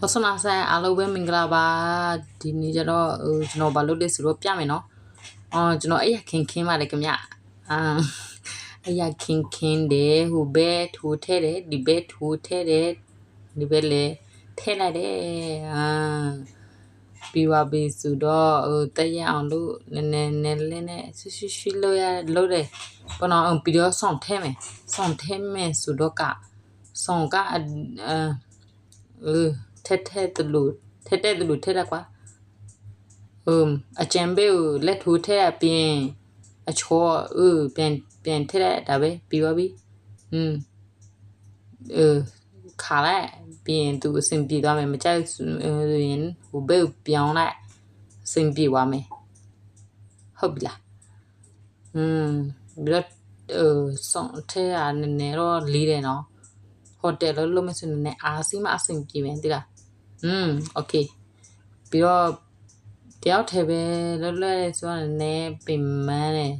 ဝဆနာဆိုင်အားလုံးပဲမင်္ဂလာပါဒီနေ့ကျတော့ဟိုကျွန်တော်ဘာလုပ်လဲဆိုတော့ပြမယ်နော်အော်ကျွန်တော်အဲ့ရခင်ခင်းပါလေခင်ဗျအာအဲ့ရခင်ခင်းတယ်ဟိုဘဲထိုးထဲတယ်ဒီဘဲထိုးထဲတယ်ဒီဘဲလေထဲလိုက်တယ်အာပြီးပါပြီဆိုတော့ဟိုတက်ရအောင်လို့နည်းနည်းနည်းလေးနဲ့ရှွှွှွှွှလို့ရလို့တယ်ဘောနော်ပြီးတော့ဆောင်းထဲမယ်ဆောင်းထဲမယ်ဆိုတော့ကဆောင်းကအအဲ ထက်ထက်တလူထက်တဲ့တလူထက်ရကွာအမ်အချမ်ဘေကိုလက်ထိုးထက်အပြင်အချောเออပြန်ပြန်ထက်ရဒါပဲပြီးပါပြီอืมเออခါလိုက်ပြီးရင်သူအဆင်ပြေသွားမယ်မကြိုက်ဆိုရင်ဟိုဘက်ပြောင်းလိုက်အဆင်ပြေသွားမယ်ဟုတ်ပြီလားอืมပြီးတော့เออဆောင်းထဲရနည်းနည်းတော့လေးတယ်နော်ဟိုတယ်လို့လို့မဆိုနေအားစီမအဆင်ပြေမယ်တိလား อืมโอเคပြီးတော့တယောက်တည်းပဲလွတ်လွတ်ဆိုတော့လည်းပင်မန်းတယ်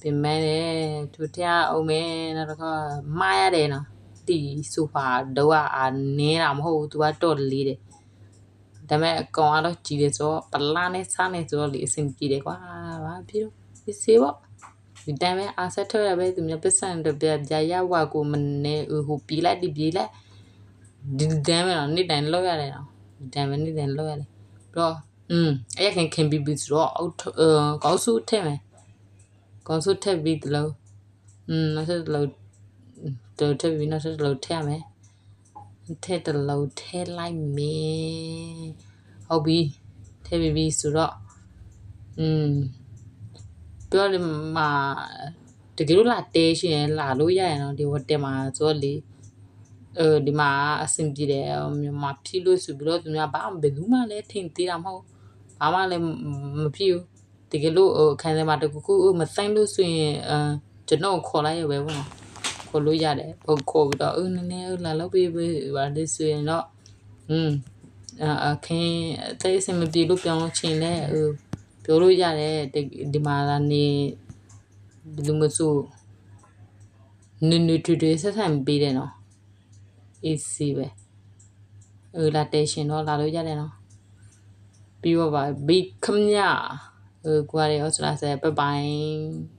ပင်မန်းတယ်သူတရားအောင်မယ်နောက်တော့မှားရတယ်နော်တီဆိုဖာတော့အာနေတာမဟုတ်ဘူး तू ကတော့လေးတယ်ဒါပေမဲ့အကောင်ကတော့ကြည်တယ်ဆိုတော့ပလာနဲ့စားနေဆိုတော့လေအဆင်ပြေတယ်ကွာဘာဖြစ်လို့ဒီစေပေါ့ဒီတိုင်းပဲအားဆက်ထွက်ရပဲသူမျိုးပစ္စံတော့ပြပြရဝကိုမနေဟိုပြေးလိုက်ဒီပြေးလိုက် ဒီတမ်းပဲတော့နေ့တိုင်းလောက်ရတယ်နော်ဒီတိုင်းပဲနေ့တိုင်းလောက်ရတယ်ပြီးတော့อืมအဲ့ရခင်ခင်ပြီးပြီးဆိုတော့အောက်ကောက်စုထည့်မယ်ကောက်စုထည့်ပြီးတလို့อืมနောက်ဆက်တလို့တော်ထည့်ပြီးနောက်ဆက်တလို့ထည့်ရမယ်ထည့်တလို့ထည့်လိုက်မယ်ဟုတ်ပြီထည့်ပြီးပြီးဆိုတော့อืมပြောတယ်မှာတကယ်လို့လာတဲရှင်လာလို့ရရင်တော့ဒီဟိုတယ်မှာဆိုတော့လေ အဲဒီမှာအဆင်ပြေတယ်မြန်မာဖြစ်လို့ဆိုပြီးတော့သူများဘာမှဘယ်သူမှလည်းထင်သေးတာမဟုတ်ဘာမှလည်းမဖြစ်ဘူးတကယ်လို့အခန်းထဲမှာတကူကူမဆိုင်လို့ဆိုရင်အဲကျွန်တော်ခေါ်လိုက်ရပဲပေါ့နော်ခေါ်လို့ရတယ်ဟိုခေါ်ပြီးတော့အင်းနည်းနည်းလာလောက်ပြီးပါလေဆိုရင်တော့อืมအခင်းတိတ်စင်မပြေလို့ပြောင်းချင်လဲဟိုပြောလို့ရတယ်ဒီမှာလာနေဘယ်လိုမဆိုနွနွထွေထွေဆက်ဆံပေးတယ်နော် AC ပဲဟိုလာတေရှင်တော့လာလို့ရတယ်နော်ပြီးတော့ပါဘီခမညာဟိုကွာတယ်ဩစလာဆဲပပိုင်း